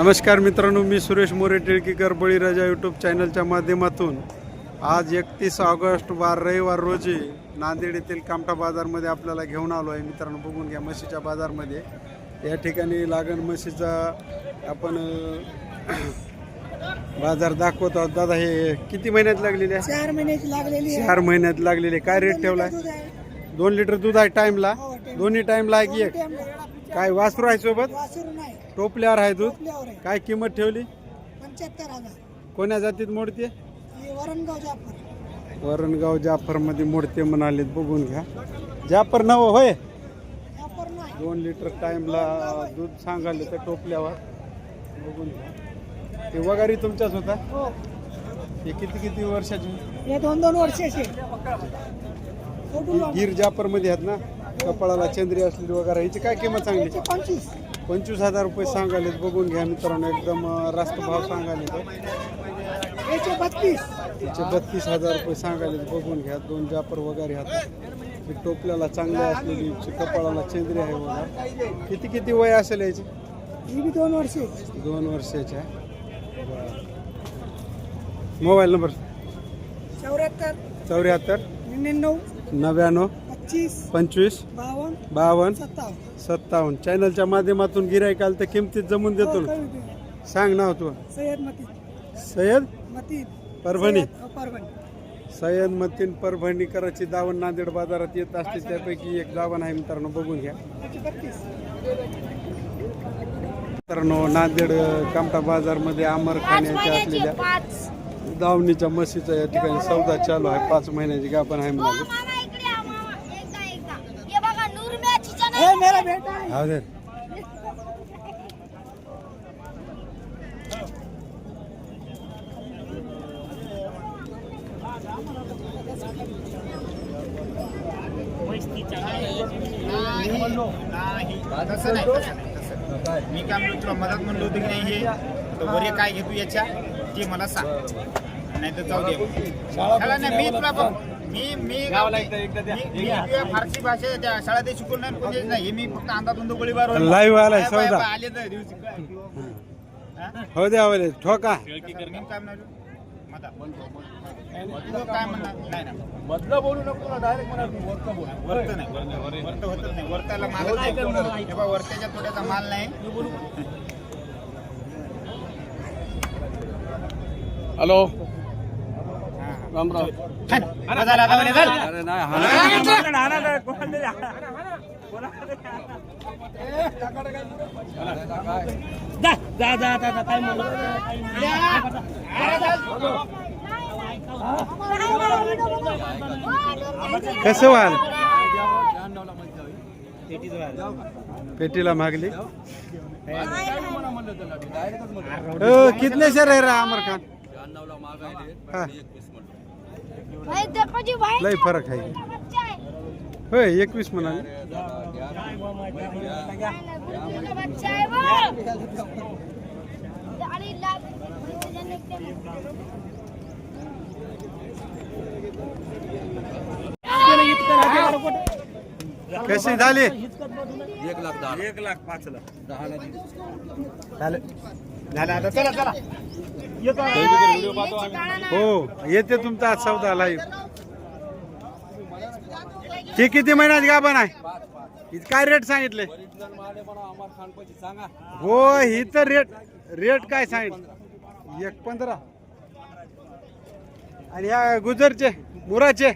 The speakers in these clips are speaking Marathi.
नमस्कार मित्रांनो मी सुरेश मोरे टिळकीकर बळीराजा यूट्यूब चॅनलच्या माध्यमातून. आज एकतीस ऑगस्ट वार रविवार रोजी नांदेड येथील कामठा बाजारमध्ये आपल्याला घेऊन आलो आहे. मित्रांनो बघून घ्या म्हशीच्या बाजारमध्ये. या ठिकाणी लागण म्हशीचा आपण बाजार दाखवत आहोत. दादा हे किती महिन्यात लागलेले आहे? चार लागलेली आहे. चार महिन्यात लागलेले काय रेट ठेवलाय? दूध आहे. दोन लिटर दूध आहे टाइमला? हो. दोन्ही टाइमला आहे की एक. काय वासरू आहे सोबत? वासरू नाही. टोपल्यावर आहे दूध. आहे. काय किंमत ठेवली? पंच्याहत्तर हजार. कोण्या जातीत मोडते? हे वरणगाव जाफर. वरणगाव जाफरमध्ये मोडते म्हणाले बघून घ्या. जाफर नव होय? जाफर नाही. दोन लिटर टाइमला दूध सांगाले तर टोपल्यावर. बघून घ्या. ते वगारी तुमच्याच होता? हो. हे किती किती वर्षाची? हे दोन दोन वर्षाचे. गीर जाफरमध्ये आहेत ना? कपाळाला चंद्री असलेली वगैरे हिची काय किंमत सांगली? याचे पंचवीस. पंचवीस हजार रुपये सांगालेत बघून घ्या मित्रांनो एकदम रास्त भाव सांगाले याचे बत्तीस. तिचे बत्तीस हजार रुपये सांगायले बघून घ्या दोन जापर वगैरे हातात ही टोपल्याला चांगली असलेली कपाळाला चंद्री आहे बघा. किती किती वय असेल याची? ही बी दोन वर्षे. दोन वर्षाच्या. Mobile number? चौऱ्याहत्तर. चौऱ्याहत्तर. निन्याण्णव. नव्याण्णव. पंचवीस. बावन्न. बावन्न. सत्तावन्न. सत्तावन्न. चॅनलच्या माध्यमातून गिरायक आलं तर किमतीत जमून देतो हो, ना कळू दे. सांग नाव तू सय्यद मतीन. सय्यद? मतीन. परभणी. सय्यद, हो, परभणी. सय्यद मतीन परभणी कराची दावण नांदेड बाजारात येत असते त्यापैकी एक दावण आहे मित्रांनो बघून घ्या. बत्तीस. मित्रांनो नांदेड कामठा बाजारमध्ये आमर खाण्याच्या असलेल्या पाच. दावणीच्या म्हशीचा या ठिकाणी सौदा चालू आहे. पाच महिन्याची गाभण आहे हो म्हणाले नाही तसं नाही तसं नाही, तसं नाही. मी काय म्हणलो तुला मदत म्हणलो की हे ते सांग. नाही तर जाऊ दे. शाळा मी तुला मी मी मी- फारसी भाषा त्या शाळा ते शिकून नाही कोणीच नाही. हे मी फक्त अंदाधुंद गोळीबार Live आलाय सौदा. आले तर दिवशी हा? द्या आवले ठोका. काय म्हणणार? नाही ना मधलं बोलू नको ना डायरेक्ट म्हणा वरचं बोल. वर्त नाही. वर्त होतच नाही. वर्ताला माल नाही. हे बघ, वर्त्याच्या तोट्याचा माल नाही. हॅलो. कसं व्हाल? पेटीला मागली. कितने शहर आहे रा अमर खान? हा. भाई लय फरक आहे. होय एकवीस म्हणाले लाल कशी झाली? एक लाख दहा एक लाख पाच लाख. दहा लाख झालं. झालं आता. चला चला. हो येते तुमचा आज सौदा लाईव्ह ही किती महिन्यात गाभण आहे? काय रेट सांगितले? सांगा. हो ही तर रेट रेट काय सांगितलं? एक पंधरा. आणि ह्या गुजरचे मुराचे?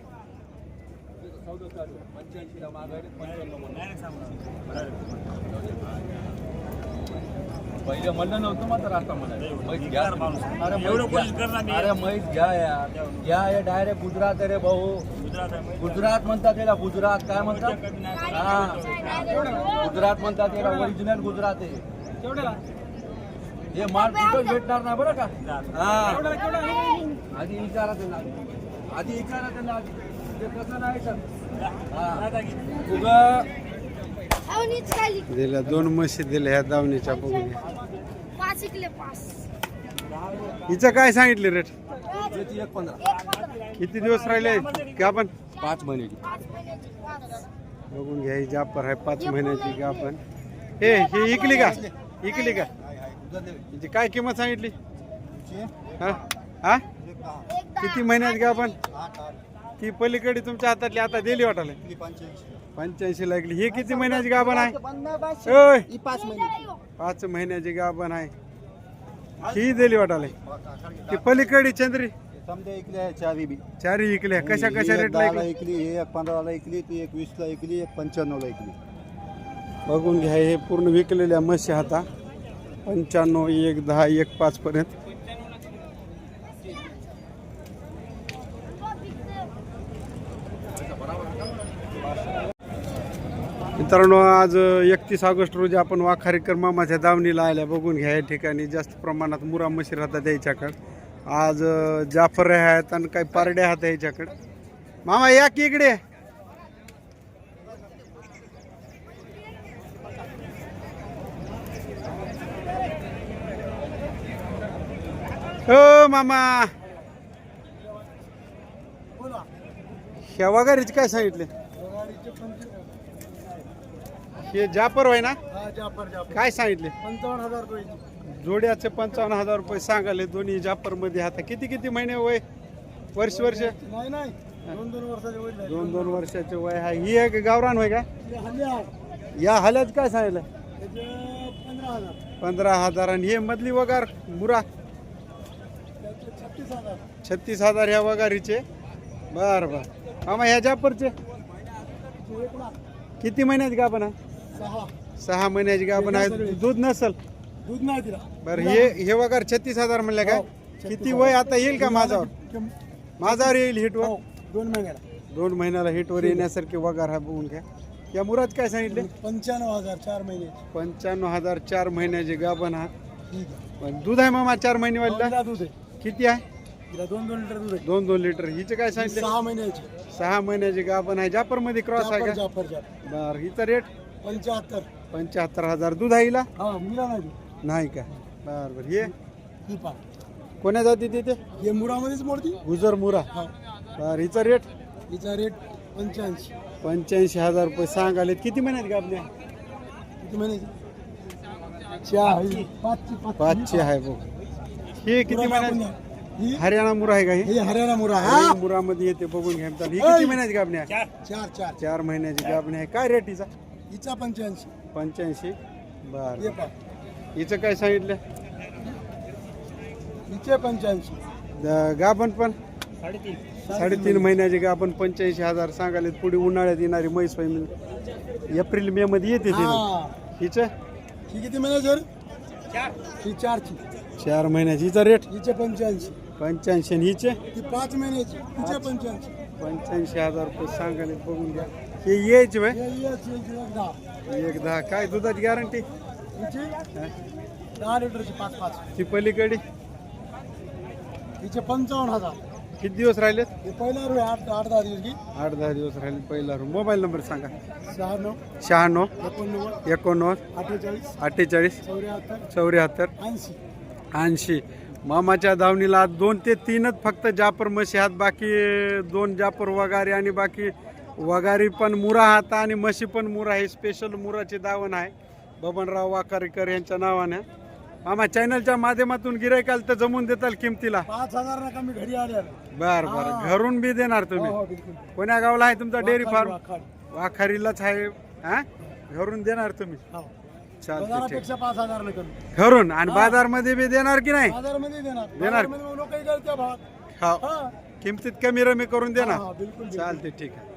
पहिले म्हणलं नव्हतं मात्र आता घ्या. अरे म्हैस घ्या. अरे म्हैस घ्या हे डायरेक्ट गुजरात रे भाऊ. गुजरात म्हणतात त्याला गुजरात. काय म्हणतात? हा. गुजरात म्हणतात त्याला ओरिजिनल गुजरात आहे. हे माल कुठंच भेटणार नाही बरं का? हा. आधी विचारा त्यांना आधी. विचारा त्यांना आधी. ते कसं नाही सर हा दिल्या दोन म्हशी दिल्या ह्या दावणीच्या बघून. घ्या. पाच इकले पाच हिचं काय सांगितले रेट? किती दिवस राहिले? का आपण? पाच महिन्याची बघून घ्या ही जापर आहे पाच महिन्याची का आपण. हे ही इकली का? इकली का? हिची काय किंमत सांगितली? हा? हा? किती महिन्यात का आपण? ती पलीकडे तुमच्या हातातली आता दिली वाटायला. पंच्याऐंशी. लागली. ही किती महिन्याची गाभण आहे? ओय. पाच महिने पाच महिन्याची गाभण आहे. ही दिली वाटायला. ती पलीकडे चंद्री. समजा आहे चारी बी. चारी इकल्या. कशा कशा एक रेट दहाला लागली इकली ही एक पंधराला इकली ती एक वीसला इकली एक पंच्याण्णवला इकली. बघून घ्या हे पूर्ण विकलेल्या म्हशी हाता पंच्याण्णव एक दहा एक पाच मित्रांनो आज एकतीस ऑगस्ट रोजी आपण वाखारीकर मामाच्या दावणीला आल्या. बघून घ्या या ठिकाणी जास्त प्रमाणात मुरा म्हशी राहतात याच्याकडे आज जाफर आहेत आणि काही पारड्या आहेत याच्याकडे मामा या की इकडे? हो मामा. ह्या वगारीचे काय सांगितले? हे जापर होय ना? काय सांगितले? पंचावन्न हजार रुपये. जोड्याचे पंचावन्न हजार रुपये सांगाले दोन्ही जापरमध्ये आता किती किती महिने वय वर्ष वर्ष? नाही नाही. दोन दोन वर्षाचे वय. दोन दोन वर्षाचे वय आहे. ही एक गावरान होय का. या हल्यात काय सांगितलं? पंधरा हजार. आणि हे मधली वगार मुरा? छत्तीस हजार. छत्तीस हजार ह्या वगारीचे? बर बर. मामा ह्या जापरचे किती महिन्याची गाभण? आहे सहा. सहा महिन्याची गाभण आहे दूध नसल. दूध नाही तिला बरं हे हे वगार छत्तीस हजार म्हणलं काय? किती वय आता येईल का माझ्यावर माझ्यावर येईल हिटवर हो, दोन महिन्याला. दोन महिन्याला हिटवर येण्यासारखे वगार हा बघून घ्या. या मुरात काय सांगितले? पंच्याण्णव हजार चार महिने. पंच्याण्णव हजार चार महिन्याची गाभण हा. पण दूध आहे मामा चार महिने तिला दूध आहे. किती आहे? तिला दोन दोन लिटर दूध आहे. दोन दोन लिटर. हिचे काय सांगितले? सहा महिन्याची. सहा महिन्याची गाभण आहे. जापरमध्ये क्रॉस आहे का? बर हिचा रेट पंच्याहत्तर. पंच्याहत्तर हजार दूध आहे हिला? हा मिळा नाही. नाही का? बर बर. हे? ही पा कोण्या जाती तिथे हे मुरामध्येच मोडती. गुजर मुरा. हा. बर हिचा रेट हिचा रेट पंच्याऐंशी. पंच्याऐंशी हजार रुपये सांगाले किती महिन्यात गाभण्या किती महिन्याची चार ही पाचची पाच पाचशे आहे बघ. हे किती महिन्यात ही? हरियाणा मुरा आहे का हे? ही हरियाणा मुरा. हा? मुरामध्ये येते बघून घ्या. ही किती महिन्याची गाभण्या चार. चार चार. महिन्याची गाभणी आहे. काय रेट हिचा? हिचा पंच्याऐंशी. पंच्याऐंशी? बर. हे पा हिचं काय सांगितलं? हिचे पंच्याऐंशी. द- गाभण पण? साडेतीन. महिन्याची गाभण पंच्याऐंशी हजार सांगाले पुढे उन्हाळ्यात येणारी म्हैस म्हणजे एप्रिल मे मध्ये येते तिने हा. हिचं? ही किती महिन्याची ही चारची. चार महिन्याची. हिचा रेट? हिचे पंच्याऐंशी. पंच्याऐंशी. आणि हिचे? ही पाच महिन्याची. हिचे पंच्याऐंशी. पंच्याऐंशी हजार रुपये सांगाले बघून घ्या. हे वय याची हिची एक दहा काय दुधाची गॅरंटी दहा लिटरची पाच पाच. ती पलीकडे? हिचे पंचावन्न हजार. किती दिवस राहिलेत? हे पहिला रू आठ आठ दहा दिवस की. आठ दहा दिवस राहिले. पहिला रूम मोबाईल नंबर सांगा. शहाण्णव शहाण्णव एकोणनव्वद एकोणनव्वद अठ्ठेचाळीस अठ्ठेचाळीस चौऱ्याहत्तर चौऱ्याहत्तर ऐंशी. ऐंशी. मामाच्या धावणीला दोन ते तीनच फक्त जापर म्हशी आहेत. बाकी दोन जापर वगारी आणि बाकी वगारी पण मुरा हात आणि म्हशी पण मुरा हे स्पेशल मुराचे दावण आहे. बबनराव वाकारीकर यांच्या नावाने. मामा चॅनलच्या माध्यमातून गिरायकाल तर जमून देताल किमतीला? पाच हजार घरी आले बर बर. घरून बी देणार तुम्ही. हो बिलकुल. कोण्या गावला आहे तुमचा डेअरी फार्म. वाखारीलाच आहे हा? घरून देणार तुम्ही? हो. चालते पाच हजार घरून? आणि बाजारमध्ये बी देणार की नाही? देणार. हा. हा. किमतीत कमी रमी करून देणार. हा. चालते ठीक आहे.